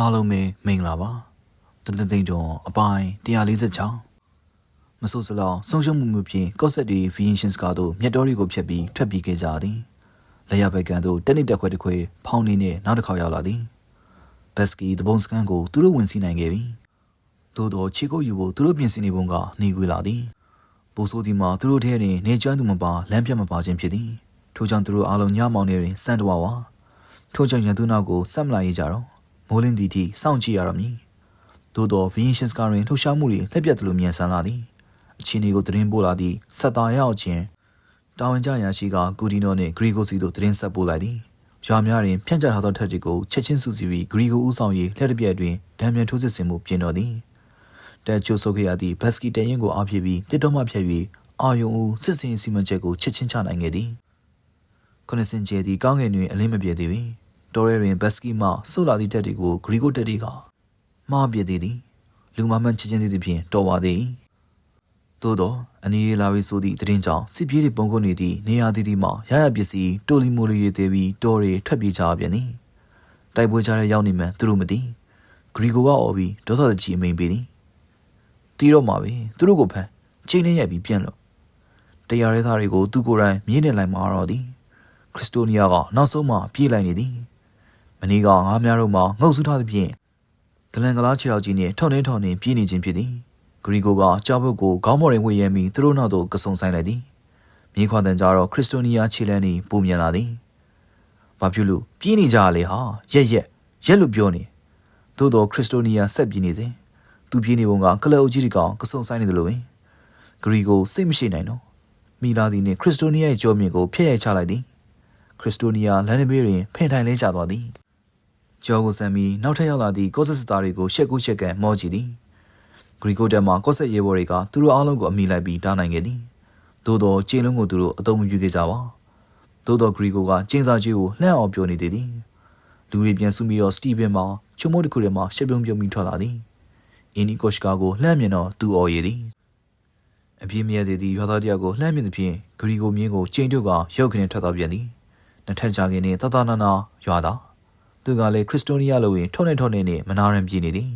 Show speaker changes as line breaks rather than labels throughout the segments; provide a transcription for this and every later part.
အားလုံးပဲမင်္ဂလာပါတန်တန်တိန်တော်အပိုင်း146မဆိုးစလောင်ဆုံးရှုံးမှုမျိုးဖြင့်ကော့ဆက်ဒီဗီယင်ရှင်စကာတို့မြတ်တော်တွေကိုဖျက်ပြီးထွက်ပြေးခဲ့ကြသည်လေယာဘက်ကန်တို့တက်နစ်တက်ခွဲတစ်ခွဲဖောင်းနေနဲ့နောက်တစ်ခေါက်ရောက်လာသည်ဘက်စကီတဘုံစကန်ကိုသူတို့ဝင်စီးနိုင်ခဲ့ပြီသို့တော့ခြေကုပ်ယူဖို့သူတို့ပြင်ဆင်နေပုံကနေခွေလာသည်ပိုဆိုးဒီမှာသူတို့ထဲတွင်နေကျွမ်းသူမပါလမ်းပြတ်မပါခြင်းဖြစ်သည်ထို့ကြောင့်သူတို့အားလုံးညမောင်နေတွင်စံတော်ဝါထို့ကြောင့်ရန်သူနောက်ကိုဆက်မလာရကြတော့ မိုးလင်းတီတီစောင့်ကြည့်ရတော့မည်သို့တော့ဗီယင်ရှင်စကာတွင်လှုပ်ရှားမှုတွေလက်ပြတ်သလိုမြန်ဆန်လာသည်အချင်းတွေကိုသတင်းပို့လာသည့်ဆက်သားရောက်ခြင်းတာဝန်ကျရာရှိကကူဒီနိုနှင့်ဂရီဂိုစီတို့သတင်းဆက်ပို့လိုက်သည်ရွာများတွင်ဖြန့်ကျထားသောထက်တွေကိုချက်ချင်းစုစည်းပြီးဂရီဂိုဦးဆောင်ရေးလက်တစ်ပြက်တွင်ဒဏ်မြန်ထိုးစစ်ဆင်မှုပြင်တော်သည်တက်ချိုဆိုခဲ့ရသည့်ဘတ်စကီတရင်ကိုအားဖြည့်ပြီးတစ်တော်မှဖြတ်၍အာယုံဦးစစ်စင်စီမံချက်ကိုချက်ချင်းချနိုင်ခဲ့သည်ခொနစင်ကျဲသည်ကောင်းကင်တွင်အလင်းမပြေသေးပေ တော်ရဲတွင်ဘတ်စကီမှဆုတ်လာသည့်တက်တွေကိုဂရီဂိုတက်တွေကမှားပြသေးသည်လူမမှန်ချင်းချင်းသည်ဖြင့်တော်ပါသည်သို့သောအနီးလာပြီးဆိုသည့်တရင်ကြောင့်စစ်ပြေးတွေပုံကုန်နေသည့်နေရာတည်တည်မှရရပစ္စည်းတိုလီမိုလီတွေသေးပြီးတော်တွေထွက်ပြေးကြပြန်သည်တိုက်ပွဲကြတဲ့ရောက်နေမှသူတို့မသိဂရီဂိုကအော်ပြီးဒေါသကြီးအမိန်ပေးသည်တီးတော့မှာပဲသူတို့ကိုဖမ်းချိန်နဲ့ရိုက်ပြီးပြန်လို့တရားရဲသားတွေကိုသူကိုယ်တိုင်မြင်းနေလိုက်မှာတော့သည်ခရစ်စတိုနီယာကနောက်ဆုံးမှပြေးလိုက်နေသည် မနေ့ကငါးများတို့မှငုတ်ဆူထားသဖြင့်ဂလန်ကလားခြေထောက်ကြီးနှင့်ထောင်းနေထောင်းနေပြေးနေခြင်းဖြစ်သည်ဂရီကိုကကြောက်ဘုတ်ကိုခေါင်းပေါ်တွင်ဝေရမိသူတို့နောက်သို့ကဆုံဆိုင်လိုက်သည်မြေခွာတန်ကြတော့ခရစ်စတိုနီယာခြေလန်းနှင့်ပုံမြန်လာသည်ဘာဖြစ်လို့ပြေးနေကြရလဲဟာရက်ရက်ရက်လို့ပြောနေသို့တော့ခရစ်စတိုနီယာဆက်ပြေးနေသည်သူပြေးနေပုံကကလအုပ်ကြီးတကောင်ကဆုံဆိုင်နေတယ်လို့ပင်ဂရီကိုစိတ်မရှိနိုင်တော့မီလာဒီနှင့်ခရစ်စတိုနီယာရဲ့ကြောမြင့်ကိုဖျက်ရိုက်ချလိုက်သည်ခရစ်စတိုနီယာလန်နဘေးတွင်ဖင်ထိုင်လဲကျသွားသည် ကျော်ကိုဆန်ပြီးနောက်ထပ်ရောက်လာသည့်ကော့ဆက်စတာတွေကိုရှက်ကူးရှက်ကန်မောကြည့်သည်ဂရီကိုတက်မှာကော့ဆက်ရဲဘော်တွေကသူတို့အားလုံးကိုအမိလိုက်ပြီးတားနိုင်ခဲ့သည်သို့တော့ကျင်းလုံးကိုသူတို့အသုံးမပြုခဲ့ကြပါသို့တော့ဂရီကိုကကျင်းစာကြီးကိုလှမ်းအောင်ပြောနေသေးသည်လူတွေပြန်စုပြီးတော့စတီဗင်မှာချုံမိုးတစ်ခုထဲမှာရှက်ပြုံးပြုံးပြီးထွက်လာသည်အင်းနီကော့ရှ်ကာကိုလှမ်းမြင်တော့သူ့အော်ရည်သည်အပြင်းမြဲသေးသည့်ရွာသားတယောက်ကိုလှမ်းမြင်သဖြင့်ဂရီကိုမြင်းကိုချိန်တုတ်ကရုပ်ခင်းထွက်သွားပြန်သည်နှစ်ထပ်ကြခင်နှင့်တတနာနာရွာသာ သူကလည်းခရစ်စတိုနီးယားလိုဝင်ထုံနေထုံနေနှင့်မနာရန်ပြည်နေသည်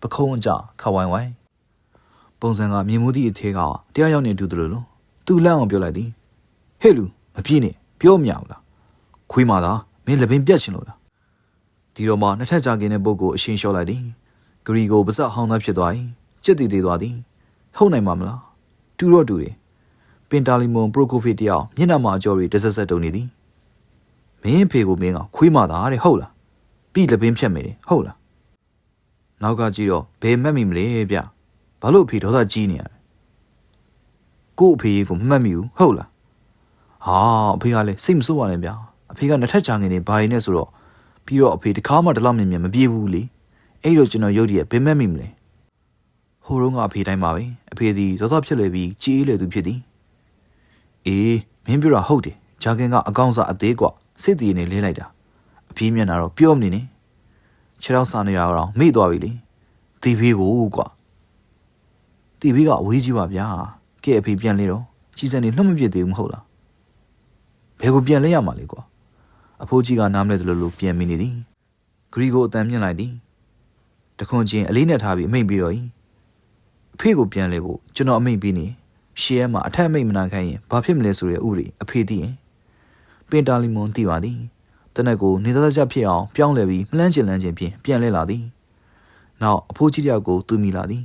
ပခုံးအကြခဝိုင်းဝိုင်းပုံစံကမြင်မှုသည့်အထဲကတရားရောက်နေတူတယ်လို့သူလန့်အောင်ပြောလိုက်သည်ဟဲ့လူမပြေးနဲ့ပြောမရဘူးလားခွေးမာသာမင်းလက်ပင်ပြတ်ချင်လို့လားဒီတော့မှနှစ်ထပ်ကြခင်တဲ့ပုဂ္ဂိုလ်အရှင်လျှော့လိုက်သည်ဂရီကိုပါဇက်ဟောင်းသားဖြစ်သွား၏ကြက်တည်သေးသွားသည်ဟုတ်နိုင်မှာမလားတူတော့တူတယ်ပင်တာလီမွန်ပရိုကိုဖီတယောက်မျက်နှာမှာအကျော်တွေတဆက်ဆက်တုံနေသည်မင်းဖေကိုမင်းကခွေးမသားတဲ့ဟုတ်လား ပြီးလပင်းဖြတ်မိတယ်ဟုတ်လားနောက်ကကြည့်တော့ဘယ်မှတ်မိမလဲဗျဘာလို့အဖေဒေါသကြီးနေရလဲကို့အဖေကိုမမှတ်မိဘူးဟုတ်လားဟာအဖေကလည်းစိတ်မဆိုးပါနဲ့ဗျအဖေကနှစ်ထပ်ချငင်နေဘာရင်နဲ့ဆိုတော့ပြီးတော့အဖေတခါမှတလောက်မြင်မြင်မပြေဘူးလေအဲ့တော့ကျွန်တော်ရုပ်တရက်ဘယ်မှတ်မိမလဲဟိုတုန်းကအဖေတိုင်းပါပဲအဖေစီဒေါသဖြစ်လေပြီးကြီးအေးလေသူဖြစ်သည်အေးမင်းပြောတာဟုတ်တယ်ဂျာကင်ကအကောင့်စားအသေးกว่าစိတ်တည်နေလေးလိုက်တာ အဖေးမျက်နှာတော့ပြောမနေနဲ့ခြေထောက်စားနေတာတော့မေ့သွားပြီလေတီဗီကိုကွာတီဗီကအဝေးကြီးပါဗျာကဲအဖေပြန်လေတော့ကြီးစံနေလှုပ်မပြစ်သေးဘူးမဟုတ်လားဘယ်ကိုပြန်လဲရမှာလဲကွာအဖိုးကြီးကနားမလဲတယ်လို့လို့ပြန်မိနေသည်ဂရီကိုအတန်မြင့်လိုက်သည်တခွန်ချင်းအလေးနဲ့ထားပြီးအမိန်ပြီးတော့ဤအဖေကိုပြန်လဲဖို့ကျွန်တော်အမိန်ပြီးနေရှေ့ရမှာအထက်အမိန်မနာခိုင်းရင်ဘာဖြစ်မလဲဆိုတဲ့ဥရီအဖေသိရင်ပင်တာလီမွန်သိပါသည် တနက်ကိုနေသားကြဖြစ်အောင်ပြောင်းလဲပြီးမလန်းကျင်လန်းကျင်ဖြင့်ပြန်လဲလာသည်နောက်အဖိုးကြီးတယောက်ကိုသူမိလာသည်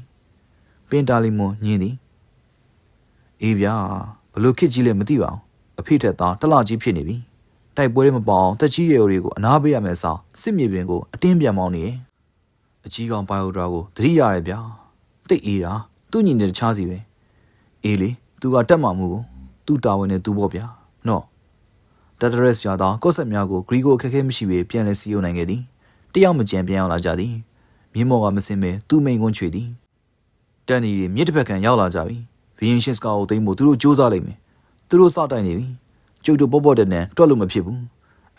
ပင်တာလီမွန်ညင်းသည်အေးဗျာဘလို့ခစ်ကြီးလဲမသိပါဘူးအဖေထက်သားတလကြီးဖြစ်နေပြီတိုက်ပွဲတွေမပေါအောင်တက်ကြီးရဲတွေကိုအနာပေးရမယ်စားစစ်မြေပြင်ကိုအတင်းပြန်မောင်းနေရင်အကြီးကောင်ဘိုင်ယိုဒရာကိုတတိရရဲဗျာတိတ်အေးတာသူ့ညီနေတခြားစီပဲအေးလေသူကတက်မှမှုကိုသူ့တာဝန်နဲ့သူ့ပေါ့ဗျာနော် တတရက်စ်ရသောကော့ဆက်များကိုဂရီကိုအခက်အခဲမရှိဘဲပြန်လည်စီးရုံနိုင်ခဲ့သည်တယောက်မကြံပြန်ရောက်လာကြသည်မြင်းမော်ကမစင်ပဲသူ့မိန်ကွန်းချွေသည်တန်နီတွေမြစ်တစ်ဖက်ကရောက်လာကြပြီဗီယင်ရှစ်ကာကိုသိမ်းဖို့သူတို့စူးစမ်းလိမ့်မယ်သူတို့စတိုင်နေပြီကျုပ်တို့ပေါ့ပေါ့တဲ့နဲ့တွက်လို့မဖြစ်ဘူး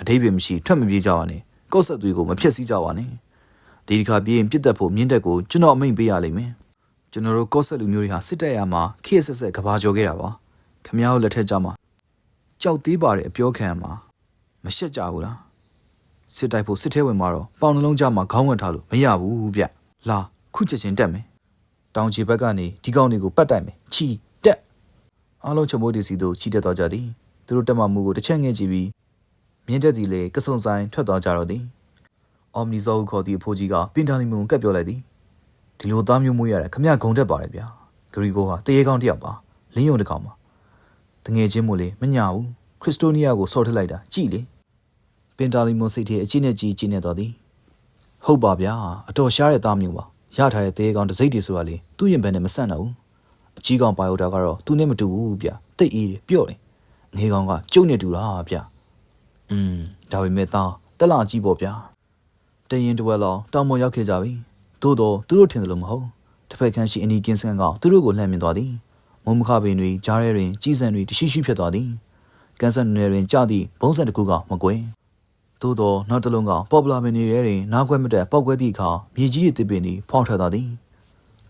အတိတ်ပဲမရှိထွက်မပြေးကြပါနဲ့ကော့ဆက်သွေးကိုမဖြက်စီးကြပါနဲ့ဒီတစ်ခါပြေးရင်ပြစ်တက်ဖို့မြင်းတက်ကိုကျွန်တော်အမိန်ပေးရလိမ့်မယ်ကျွန်တော်တို့ကော့ဆက်လူမျိုးတွေဟာစစ်တပ်ရမှာခေတ်ဆက်ဆက်ကဘာကြော်ခဲ့တာပါခမ ्या တို့လက်ထက်ကြမှာ ကြောက်သေးပါတဲ့အပြောခံမှာမရှက်ကြဘူးလားစစ်တိုက်ဖို့စစ်ထဲဝင်มาတော့ပေါင်နှလုံးကြားမှာခေါင်းဝင်ထားလို့မရဘူးဗျလာခုချက်ချင်းတက်မယ်တောင်ချီဘက်ကနေဒီကောင်တွေကိုပတ်တိုက်မယ်ချီတက်အားလုံးချုံမိုးတီစီတို့ချီတက်သွားကြသည်သူတို့တက်မှမှုကိုတစ်ချက်ငဲ့ကြည့်ပြီးမြင်းတက်သည်လေကဆုံဆိုင်ထွက်သွားကြတော့သည်အော်မနီဇောကိုခေါ်သည့်အဖိုးကြီးကပင်တာလီမုန်ကပ်ပြောလိုက်သည်ဒီလိုသားမျိုးမွေးရတဲ့ခမရဂုံတက်ပါတယ်ဗျာဂရီကိုဟာတရေကောင်းတစ်ယောက်ပါလင်းယုံတစ်ကောင်ပါတ ငယ်ချင်းမို့လေမညာဘူးခရစ်စတိုနီးယားကိုဆော့ထစ်လိုက်တာကြည်လေပင်တာလီမွန်စိတ်ထဲအချင်းနဲ့ကြီးကျင်းနေတော်သည်ဟုတ်ပါဗျာအတော်ရှားတဲ့သားမျိုးပါရထားတဲ့သေးကောင်တစ်စိတ်တည်းဆိုတာလေသူ့ရင်ဘယ်နဲ့မဆန့်တော့ဘူးအကြီးကောင်ပါယိုတာကတော့သူနဲ့မတူဘူးဗျတိတ်အေးတယ်ပြော့တယ်ငေးကောင်ကကျုပ်နဲ့တူတာဗျอืมဒါပေမဲ့သားတက်လာကြည့်ပေါ့ဗျာတရင်တဝက်လောက်တောင်ပေါ်ရောက်ခဲ့ကြပြီသို့တော့သူတို့ထင်တယ်လို့မဟုတ်တစ်ဖက်ခန်းရှိအနီးကင်းဆန်းကသူတို့ကိုလှမ်းမြင်သွားသည် မုံမခပင်တွေကြားထဲတွင်ကြီးစံတွေတရှိရှိဖြစ်သွားသည်ကန်ဆန်နယ်တွင်ကြာသည့်ဘုံစံတစ်ခုကမကွယ်သို့တော့နောက်တစ်လုံးကပေါ်ပလာမင်းတွေရဲ့တွင်နားခွဲမတက်ပောက်ကွဲသည့်အခါမြေကြီးရဲ့တစ်ပင်သည်ဖောင်းထွက်သွားသည်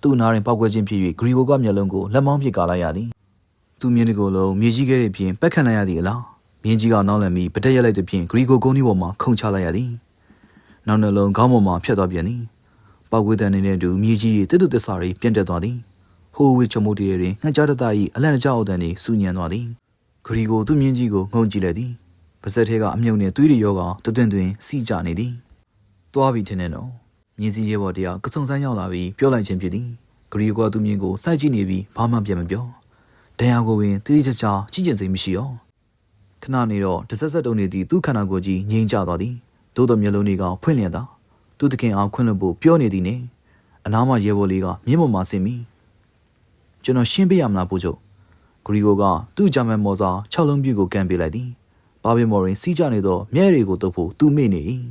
သူ့နားတွင်ပောက်ကွဲခြင်းဖြစ်၍ဂရီဂိုကမျက်လုံးကိုလက်မောင်းပစ်ကာလိုက်ရသည်သူမြင်ဒီကိုယ်လုံးမြေကြီးကဲ့ရဲ့ဖြင့်ပက်ခတ်လိုက်ရသည်အလားမြင်းကြီးကနောက်လည်ပြီးပတက်ရက်လိုက်သဖြင့်ဂရီဂိုကုန်းဒီပေါ်မှာခုန်ချလိုက်ရသည်နောက်နှလုံးခေါင်းပေါ်မှာဖြတ်သွားပြန်သည်ပောက်ကွဲတဲ့အနေနဲ့တူမြေကြီးရဲ့တစ်တူတစ်စာတွေပြန့်တက်သွားသည် ဟိုးဝေချမိုတီရဲ့တွင်ငှက်ကြားတတ၏အလန့်တကြားအောက်တန်းနှင့်စူညံသွားသည်ဂရီဂိုသူ့မြင်းကြီးကိုငုံကြည့်လိုက်သည်ပါဇက်ထဲကအမြုပ်နဲ့သွေးတွေရောကတသွင်သွင်စီကြနေသည်။သွားပြီထင်တယ်နော်။မြင်းစည်းရဲဘော်တရားကစုံစမ်းရောက်လာပြီးပြောလိုက်ခြင်းဖြစ်သည်။ဂရီကွာသူမြင်းကိုစိုက်ကြည့်နေပြီးဘာမှပြန်မပြော။ဒဏ်ရာကိုပင်တိတိကျကျကြည့်ကျင်စိတ်မရှိတော့။ခဏနေတော့တဆက်ဆက်တုံနေသည့်သူ့ခန္ဓာကိုယ်ကြီးငြိမ်ကျသွားသည်။သို့တော်မျက်လုံးတွေကဖွင့်လျက်သာသူ့တခင်အောင်ခွင့်လွှတ်ဖို့ပြောနေသည်နဲ့အနားမှာရဲဘော်လေးကမြင်းပေါ်မှာဆင်းပြီး ကျွန်တော်ရှင်းပေးရမလားပို့ချုပ်ဂရီကိုကသူ့ဂျာမန်မော်စာ6လုံးပြည့်ကိုကန်ပေးလိုက်သည်ဘာဘီမော်ရင်စီးကြနေသောမြဲတွေကိုတုပ်ဖို့သူမေ့နေ၏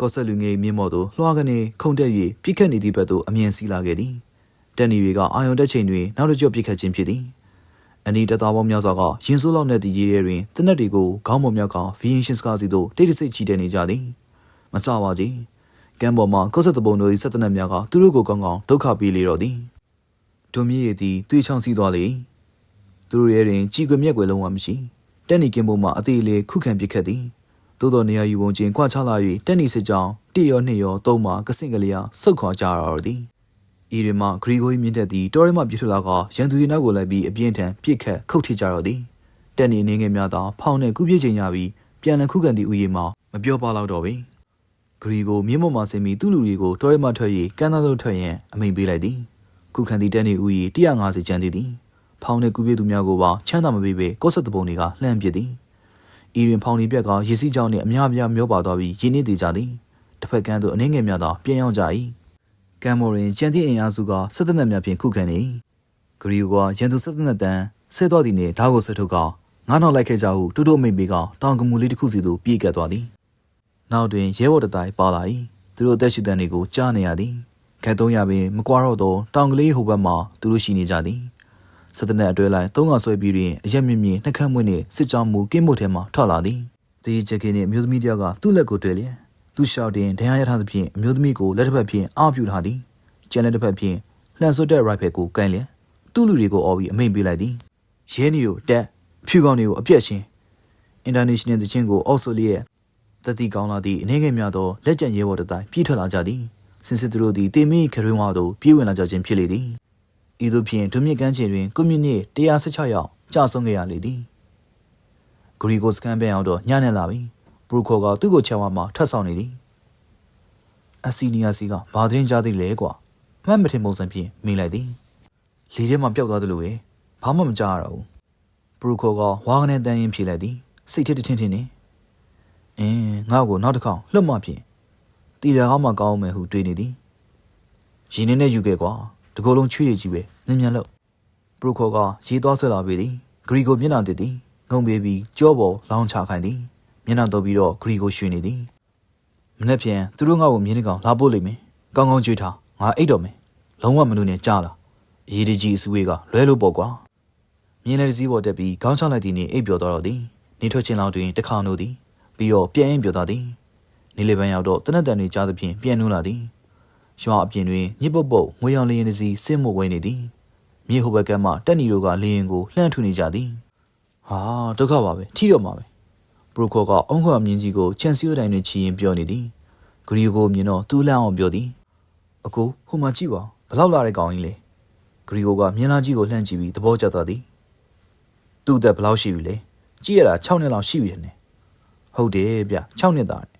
ကော့ဆက်လူငယ်မြင့်မော်သို့လွှားကနေခုန်တက်၍ပြစ်ခတ်နေသည့်ဘက်သို့အမြင်စီးလာခဲ့သည်တက်နီတွေကအာယုံတက်ချိန်တွင်နောက်တစ်ကြော့ပြစ်ခတ်ခြင်းဖြစ်သည်အနီးတသားပေါင်းများစွာကရင်စိုးလောက်တဲ့ဒီရေထဲတွင်တနက်တွေကိုခေါင်းပေါ်မြောက်ကဗီယင်ရှင်စကားစီသို့တိတ်တဆိတ်ချီတက်နေကြသည်မကြပါကြီးကမ်းပေါ်မှာကော့ဆက်တပုံတို့၏ဆက်တနက်များကသူတို့ကိုကောင်းကောင်းဒုက္ခပေးလေတော့သည် ဒုံမြည်ရည်သည်သွေးချောင်းစီးသွားလေသူတို့ရဲ့တွင်ကြီးကွယ်မြက်ကွယ်လုံးဝမရှိတက်နီကင်ဘုံမှာအသေးလေးခုခံပစ်ခတ်သည်သို့တော်နေရာယူပုံချင်းခွာချလာ၍တက်နီစစ်ကြောင်းတစ်ရောနှစ်ရောသုံးမှာကစင့်ကလေးအားဆုတ်ခွာကြရတော့သည်ဤတွင်မှဂရီဂိုမြင့်တက်သည်တော်ရဲမှပြစ်ထွက်လာကရန်သူရဲ့နောက်ကိုလိုက်ပြီးအပြင်းထန်ပစ်ခတ်ခုတ်ထိကြတော့သည်တက်နီအနေငယ်များသာဖောင်းနှင့်ကုပြည့်ချိန်ရပြီးပြန်လည်ခုခံသည့်ဥယျာဉ်မှာမပြောပါတော့တော့ပင်ဂရီဂိုမြင့်မော်မှဆင်းပြီးသူ့လူတွေကိုတော်ရဲမှထွက်၍ကမ်းသားသို့ထွက်ရန်အမိန်ပေးလိုက်သည် ခုခံသည့်တက်နီဥယျာဉ်150ကျန်သည်သည်ဖောင်းနှင့်ကုပြည့်သူများကိုပါချမ်းသာမပေးပေကော့ဆက်တပုံတွေကလှမ်းပစ်သည်ဤတွင်ဖောင်ဒီပြက်ကရေစီးကြောင်းနှင့်အများအပြားမျောပါသွားပြီးရင်းနှီးသေးကြသည်တစ်ဖက်ကန်းသို့အနှင်းငယ်များသာပြန်ရောက်ကြ၏ကမ်မော်ရင်ကျန်သည့်အင်အားစုကစစ်တပ်များဖြင့်ခုခံနေဂရီယိုကရန်သူစစ်တပ်တန်းဆဲတော်သည်နှင့်ဓာတ်ကိုဆွထုတ်ကငါးနောက်လိုက်ခဲ့ကြဟုတူတူမိန်ပေကတောင်ကမူလေးတစ်ခုစီသို့ပြေးကပ်သွားသည်နောက်တွင်ရဲဘော်တတိုင်းပါလာ၏သူတို့အသက်ရှူတန်တွေကိုကြားနေရသည် ခက်သုံးရပင်မကွာတော့သောတောင်ကလေးဟိုဘက်မှသူတို့ရှိနေကြသည်စစ်တပ်နဲ့အတွဲလိုက်သုံးကဆွဲပြီးရင်အရက်မြင့်မြင့်နှက်ခမ်းမွေးနှင့်စစ်ကြောင်းမူကင်းမို့ထဲမှထွက်လာသည်တည်ချက်ကင်းနှင့်အမျိုးသမီးတယောက်ကသူ့လက်ကိုတွေ့လျင်သူရှောက်တင်ဒဏ်ရာရထားသဖြင့်အမျိုးသမီးကိုလက်တစ်ဖက်ဖြင့်အားပြုထားသည်ကျန်လက်တစ်ဖက်ဖြင့်လှန်ဆွတ်တဲ့ rifle ကိုကန်လျင်သူ့လူတွေကိုအော်ပြီးအမိန်ပေးလိုက်သည်ရဲနီကိုတက်အဖြူကောင်တွေကိုအပြက်ရှင်း international တချင်းကိုအော့ဆိုလီရဲ့တတိကောင်းလာသည့်အနေငယ်များသောလက်ကျန်ရဲဘော်တတိုင်းပြေးထွက်လာကြသည် စင်စစ်သူတို့သည်တေမီခရွင်းဝါသို့ပြေးဝင်လာကြခြင်းဖြစ်လေသည်ဤသို့ဖြင့်ဒုမြင့်ကမ်းခြေတွင်ကွန်မြူနစ်116ယောက်ကြာဆုံးခဲ့ရလေသည်ဂရီကိုစကန်ပန်အောင်တော့ညနေလာပြီဘရူခိုကသူ့ကိုချောင်းဝမှာထပ်ဆောင်နေသည်အစီနီယာစီကဘာသတင်းကြားသေးလဲကွာမှတ်မထင်ပုံစံဖြင့်မေးလိုက်သည်လေထဲမှာပျောက်သွားသလိုပဲဘာမှမကြားရတော့ဘူးဘရူခိုကဝါကနေတန်းရင်ဖြေလိုက်သည်စိတ်ထထထင်းထင်းနေအင်းငါ့ကိုနောက်တစ်ခေါက်လှုပ်မှဖြင့် တီရကောင်းမှကောင်းမယ်ဟုတွေးနေသည်ရင်းနေနဲ့ယူခဲ့ကွာတကောလုံးချွေးရကြီးပဲမြင်မြန်လို့ပရိုခေါ်ကရေးသွားဆွဲလာပြီသည်ဂရီကိုမျက်နှာတစ်သည်ငုံပေးပြီးကြောပေါ်လောင်းချခိုင်းသည်မျက်နှာတော့ပြီးတော့ဂရီကိုရွှေနေသည်မနေ့ပြန်သူတို့ငါ့ကိုမြင်းနေကောင်လာပို့လိမ့်မယ်ကောင်းကောင်းကြွေးထားငါအိတ်တော်မယ်လုံးဝမလို့နဲ့ကြားလာအရေးတကြီးအစူဝေးကလွဲလို့ပေါ့ကွာမြင်းတဲ့စည်းပေါ်တက်ပြီးခေါင်းချလိုက်သည်နှင့်အိပ်ပျော်သွားတော့သည်နေထွက်ခြင်းလောက်တွင်တခါနိုးသည်ပြီးတော့ပြန်ရင်ပျော်သွားသည် နေလေပန်းရောက်တော့တနက်တန်တွေကြားသဖြင့်ပြန်နိုးလာသည်ရွာအပြင်တွင်ညစ်ပုတ်ပုတ်ငွေရောင်လျင်တစ်စီးဆင်းမဝဲနေသည်မြေဟိုဘက်ကမှတက်နီတို့ကလျင်ကိုလှမ်းထူနေကြသည်ဟာဒုက္ခပါပဲထိတော့မှာပဲဘပရိုခေါ်ကအုံးခွာမြင်းကြီးကိုချန်စီယိုတိုင်းတွင်ချီရင်ပြောနေသည်ဂရီကိုမြင်တော့သူ့လန့်အောင်ပြောသည်အကိုဟိုမှာကြည့်ပါဘလောက်လာတဲ့ကောင်ကြီးလဲဂရီကိုကမြင်းလာကြီးကိုလှမ်းကြည့်ပြီးသဘောကျသွားသည်သူ့အသက်ဘလောက်ရှိပြီလဲကြည့်ရတာ6နှစ်လောက်ရှိပြီတဲ့နဲ့ဟုတ်တယ်ဗျ6နှစ်သား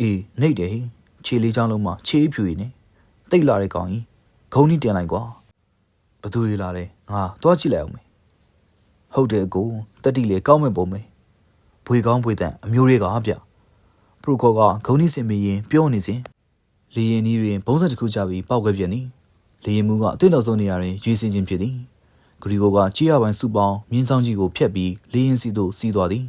အေးနှိတ်တယ်ဟိခြေလေးချောင်းလုံးမှာခြေဖြူရည်နဲ့တိတ်လာတဲ့ကောင်ကြီးဂုံကြီးတင်လိုက်ကွာဘသူတွေလာလဲငါသွားကြည့်လိုက်အောင်မေဟုတ်တယ်အကိုတက်တီလေကောင်းမဲ့ပုံမေဘွေကောင်းဘွေတန်အမျိုးတွေကဗျပရိုကောကဂုံကြီးစင်မရင်ပြောနေစဉ်လေရင်ကြီးတွင်ဘုံစက်တစ်ခုကြပြီးပောက်ခဲ့ပြန်သည်လေရင်မူကအသင်းတော်ဆုံးနေရာတွင်ရွေးစင်ခြင်းဖြစ်သည်ဂရီကိုကကြီးရပိုင်းစုပေါင်းမြင်းဆောင်ကြီးကိုဖျက်ပြီးလေရင်စီသို့စီးသွားသည်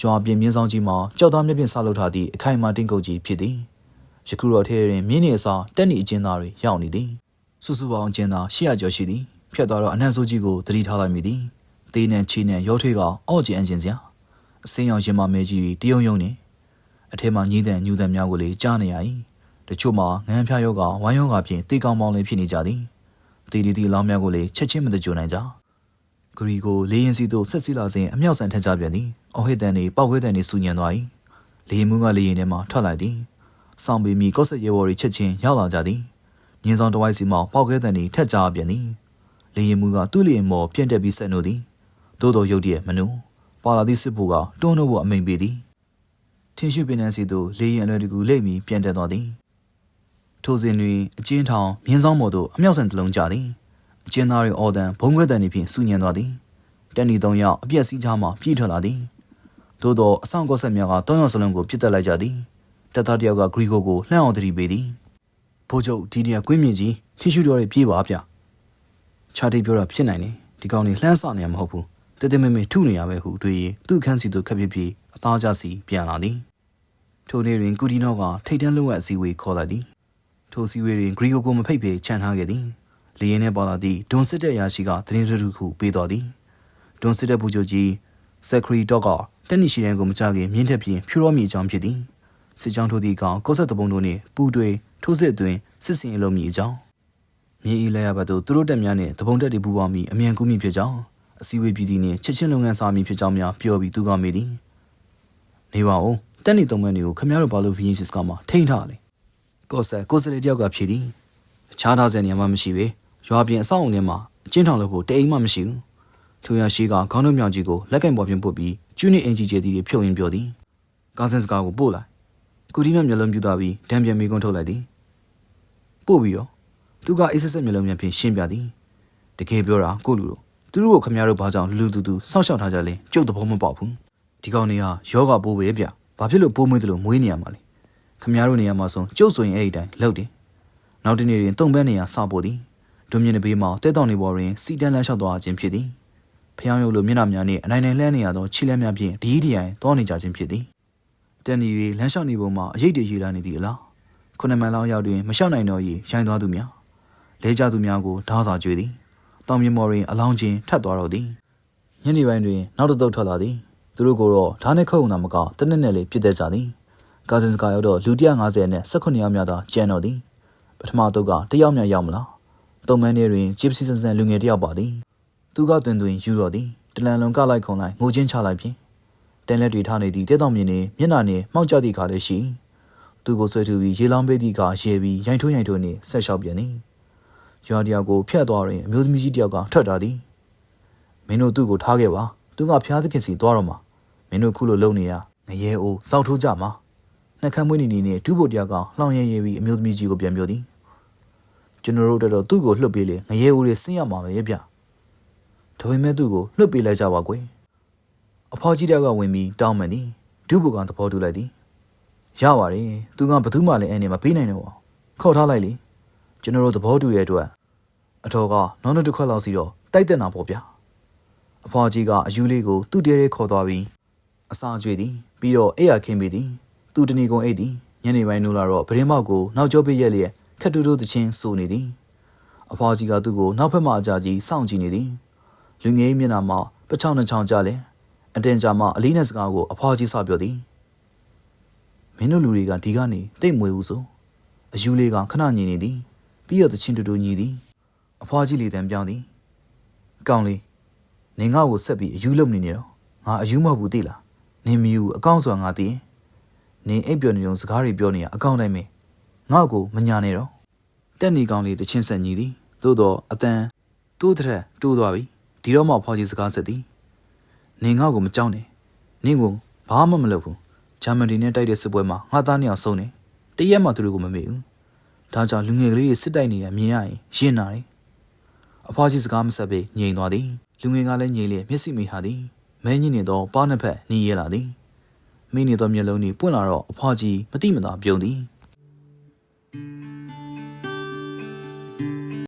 ရွာပြင်မြင်းဆောင်ကြီးမှာကြောက်သားမြက်ပြင်ဆောက်လုပ်ထားသည့်အခိုင်အမာတင်းကုတ်ကြီးဖြစ်သည်ယခုတော့ထဲတွင်မြင်းနေအစားတက်နေအကျဉ်းသားတွေရောက်နေသည်စုစုပေါင်းအကျဉ်းသား800ကျော်ရှိသည်ဖြတ်သွားတော့အနှံ့ဆိုးကြီးကိုတတိထားလိုက်မိသည်သေးနဲ့ချီနဲ့ရောထွေးကအော့ကျင်အကျဉ်းစရာအစင်းရောင်ရင်မမဲကြီးတယုံယုံနေအထက်မှာညီးတဲ့ညူတဲ့များကိုလေကြားနေရ၏တချို့မှာငန်းဖျားယောဂဝိုင်းယောဂဖြင့်တေကောင်းပေါင်းလေးဖြစ်နေကြသည်တီတီတီအလောင်းများကိုလေချက်ချင်းမတကြိုနိုင်ကြဂရီကိုလေရင်စီသို့ဆက်စီလာစဉ်အမြောက်ဆန်ထက်ကြပြန်သည် အော်ဟစ်တန်နေပောက်ခွဲတန်နေစူညံသွား၏လေရင်မှုကလေရင်ထဲမှထွက်လိုက်သည်စောင်းပေမီကော့ဆက်ရဲဘော်တွေချက်ချင်းရောက်လာကြသည်မြင်းဆောင်တစ်ဝိုက်စီမှပောက်ခဲတန်နေထက်ကြပြန်သည်လေရင်မှုကသူ့လေရင်မော်ပြင့်တက်ပြီးဆက်နိုးသည်သို့တော်ရုတ်တရက်မနူပါလာသည့်စစ်ဘိုကတွန်းလို့ဖို့အမိန်ပေးသည်ထင်းရှိပင်နှန်းစီသို့လေရင်အလွယ်တကူလိမ့်ပြီးပြန်တက်သွားသည်ထိုစဉ်တွင်အကျဉ်းထောင်မြင်းဆောင်မော်သို့အမြောက်ဆန်တစ်လုံးကြသည်အကျဉ်းသားတွေအော်တန်ဘုံခွဲတန်တွေဖြင့်စူညံသွားသည်တန်နီသုံးယောက်အပြက်စီးချာမှပြေးထွက်လာသည် သို့သောအဆောင်ကော့ဆက်များကတောင်းရောက်စလုံးကိုပြစ်တက်လိုက်ကြသည်တက်သားတယောက်ကဂရီကိုကိုလှမ်းအောင်တတိပေးသည်ဘိုးချုပ်ဒီဒီယာကွင်းမြင့်ကြီးထီရှူတော်တွေပြေးပါဗျချာတီပြောတာဖြစ်နိုင်တယ်ဒီကောင်တွေလှမ်းစနေရမဟုတ်ဘူးတဲတဲမဲမဲထုနေရပဲဟုတွေးရင်သူ့ခန်းစီသို့ခပ်ပြပြအသားကျစီပြန်လာသည်ထိုနေ့တွင်ကူဒီနောကထိတ်တန်းလုံးဝအစည်းအဝေးခေါ်လိုက်သည်ထိုအစည်းအဝေးတွင်ဂရီကိုကိုမဖိတ်ပေခြံထားခဲ့သည်လေရင်နဲ့ပေါ်လာသည့်ဒွန်စစ်တဲ့ရာရှိကသတင်းတစ်ခုပေးတော်သည်ဒွန်စစ်တဲ့ဘူချုပ်ကြီးဆက်ခရီတော့က တက်နီရှိတဲ့ကိုမကြခင်မြင်းထက်ပြင်ဖြူရောမြေအကြောင်းဖြစ်သည်စစ်ကြောင်းထိုးသည့်ကောင်ကော့ဆက်တပုံတို့နှင့်ပူတွေထိုးစစ်အတွင်းစစ်စင်အလုံးမြေအကြောင်းမြေအီလဲရဘတ်တို့သူတို့တက်များနှင့်တပုံတက်တွေပူပေါင်းပြီးအမြန်ကူးမိဖြစ်ကြောင်းအစည်းအဝေးပြည်သူနှင့်ချက်ချင်းလုပ်ငန်းစာမည်ဖြစ်ကြောင်းများပြောပြီးသူကမေးသည်နေပါဦးတက်နေတုံးမန်းတွေကိုခမရတို့ဘာလို့ဗီယင်းစစ်ကမှထိန်းထားလဲကော့ဆက်ကိုစလေတယောက်ကဖြေသည်အခြားထားစရာနေရာမှမရှိပဲရွာပြင်အဆောက်အုံထဲမှာအချင်းထောင်လို့ဖို့တအိမ်မှမရှိဘူး ထိုရရှိကခေါင်းတို့မြောင်ကြီးကိုလက်ကင်ပေါ်ပြင်ပုတ်ပြီးကျူးနေအင်ဂျီကျဲတီတွေဖြုတ်ရင်းပြောသည်ကားစင်စကားကိုပို့လိုက်ကုတီမြမျက်လုံးပြူသွားပြီးဒံပြန်မီကွန်းထုတ်လိုက်သည်ပို့ပြီးတော့သူကအေးဆက်ဆက်မျက်လုံးပြန်ဖြင့်ရှင်းပြသည်တကယ်ပြောတာကိုလူတို့သူတို့ကိုခမရတို့ဘာကြောင့်လူလူတူတူစောင့်ရှောက်ထားကြလဲကျုပ်သဘောမပေါက်ဘူးဒီကောင်တွေကယောဂပိုးပဲဗျဘာဖြစ်လို့ပိုးမွေးတယ်လို့မွေးနေရမှာလဲခမရတို့နေရာမှာဆိုကျုပ်ဆိုရင်အဲ့ဒီတိုင်းလှုပ်တယ်နောက်တနေ့တွင်တုံပန်းနေရစပို့သည်ဒုမြင့်နဘေးမှာတဲတောင်နေပေါ်တွင်စီတန်းလန်းလျှောက်သွားခြင်းဖြစ်သည် ဖျောင်းရုပ်လိုမျက်နှာများနှင့်အနိုင်နိုင်လှမ်းနေရသောခြေလက်များဖြင့်ဒီဒီယိုင်တောနေကြခြင်းဖြစ်သည်တန်ဒီရီလမ်းလျှောက်နေပုံမှာအရေးတရေလာနေသည်အလားခုနှစ်မှန်လောက်ရောက်တွင်မလျှောက်နိုင်တော့၏ရိုင်းသွားသူများလဲကြသူများကိုဓာစာကျွေးသည်တောင်မြမော်တွင်အလောင်းချင်းထပ်သွားတော့သည်ညနေပိုင်းတွင်နောက်တစ်သုတ်ထွက်လာသည်သူတို့ကိုတော့ဓာတ်နဲ့ခုတ်ုံသာမကတနက်နဲ့လေးပြစ်သက်ကြသည်ကာဇင်စကာရောက်တော့လူ150နဲ့18ယောက်များသာကျန်တော့သည်ပထမတုတ်ကတယောက်များရောက်မလားတုံမန်းထဲတွင်ဂျစ်ပစီဆန်ဆန်လူငယ်တယောက်ပါသည် သူကတွင်တွင်ယူတော့သည်တလန်လုံးကလိုက်ခုံလိုက်ငိုချင်းချလိုက်ဖြင့်တန်လက်တွေထားနေသည့်တဲတော်မြင်နေမျက်နှာနှင့်မှောက်ကြသည့်ခါလည်းရှိသူကိုဆွဲထူပြီးရေလောင်းပေးသည့်ကရဲပြီးရိုင်ထိုးရိုင်ထိုးနှင့်ဆက်လျှောက်ပြန်သည်ရွာတယောက်ကိုဖျက်သွားရင်အမျိုးသမီးကြီးတယောက်ကထွက်လာသည်မင်းတို့သူ့ကိုထားခဲ့ပါသူကဖျားသခင်စီသွားတော့မှာမင်းတို့ခုလိုလုံနေရငရဲအိုးစောက်ထိုးကြမှာနှက်ခမ်းမွေးနေနေနဲ့ဒုဗိုလ်တယောက်ကလှောင်ရဲရဲပြီးအမျိုးသမီးကြီးကိုပြန်ပြောသည်ကျွန်တော်တို့တော့သူ့ကိုလှုပ်ပေးလေငရဲအိုးတွေဆင်းရမှာပဲဗျ ဒါပေမဲ့သူ့ကိုလှုပ်ပေးလိုက်ကြပါကွယ်အဖေါ်ကြီးတယောက်ကဝင်ပြီးတောင်းပန်သည်ဒုဗိုလ်ကသဘောတူလိုက်သည်ရပါတယ်သူကဘသူမှလည်းအဲ့နေမပေးနိုင်တော့ဘူးခေါ်ထားလိုက်လေကျွန်တော်တို့သဘောတူရဲ့အတွက်အတော်ကနောက်နောက်တစ်ခွက်လောက်စီတော့တိုက်တက်နာပေါ့ဗျာအဖွားကြီးကအယူလေးကိုသူ့တဲရဲခေါ်သွားပြီးအစာကျွေးသည်ပြီးတော့အိယာခင်းပေးသည်သူတဏီကုံအိတ်သည်ညနေပိုင်းနိုးလာတော့ဗရင်မောက်ကိုနောက်ကျောပေးရက်လျက်ခက်တူတူသချင်းစိုးနေသည်အဖွားကြီးကသူ့ကိုနောက်ဖက်မှအကြကြီးစောင့်ကြည့်နေသည် လူငယ်မျက်နှာမှာပချောင်းနှချောင်းကြလဲအတင်ကြမှာအလေးနဲ့စကားကိုအဖွားကြီးစပြောသည်မင်းတို့လူတွေကဒီကနေတိတ်မွေဘူးဆိုအယူလေးကခဏညင်နေသည်ပြီးတော့တချင်းတူတူညီသည်အဖွားကြီးလေးတန်းပြောင်းသည်ကောင်းလေးနေငါ့ကိုဆက်ပြီးအယူလုံနေနေတော့ငါအယူမဟုတ်ဘူးသိလားနနင်မီကိုအကောင့်ဆိုတာငါသိရင်နင်အိပ်ပျော်နေုံစကားတွေပြောနေရအကောင့်တိုင်းပဲငါ့ကိုမညာနဲ့တော့တက်နေကောင်လေးတချင်းဆက်ညီသည်သို့တော့အတန်တိုးတဲ့တိုးသွားပြီ ဒီတော့မှဖော်ကြီးစကားဆက်သည်နင်ငါ့ကိုမကြောက်နဲ့နင်ကိုဘာမှမလုပ်ဘူးဂျာမနီနဲ့တိုက်တဲ့စစ်ပွဲမှာငါသားနှစ်ယောက်ဆုံးတယ်တရက်မှသူတို့ကိုမမေ့ဘူးဒါကြောင့်လူငယ်ကလေးတွေစစ်တိုက်နေတာမြင်ရရင်ရင်နာတယ်အဖွားကြီးစကားမဆက်ပေငြိမ်သွားသည်လူငယ်ကလည်းငြိမ်လျက်မျက်စိမိဟာသည်မဲညင်းနေသောပါးနှစ်ဖက်နှီးရဲလာသည်မိနေသောမျက်လုံးသည်ပွင့်လာတော့အဖွားကြီးမတိမသာပြုံးသည်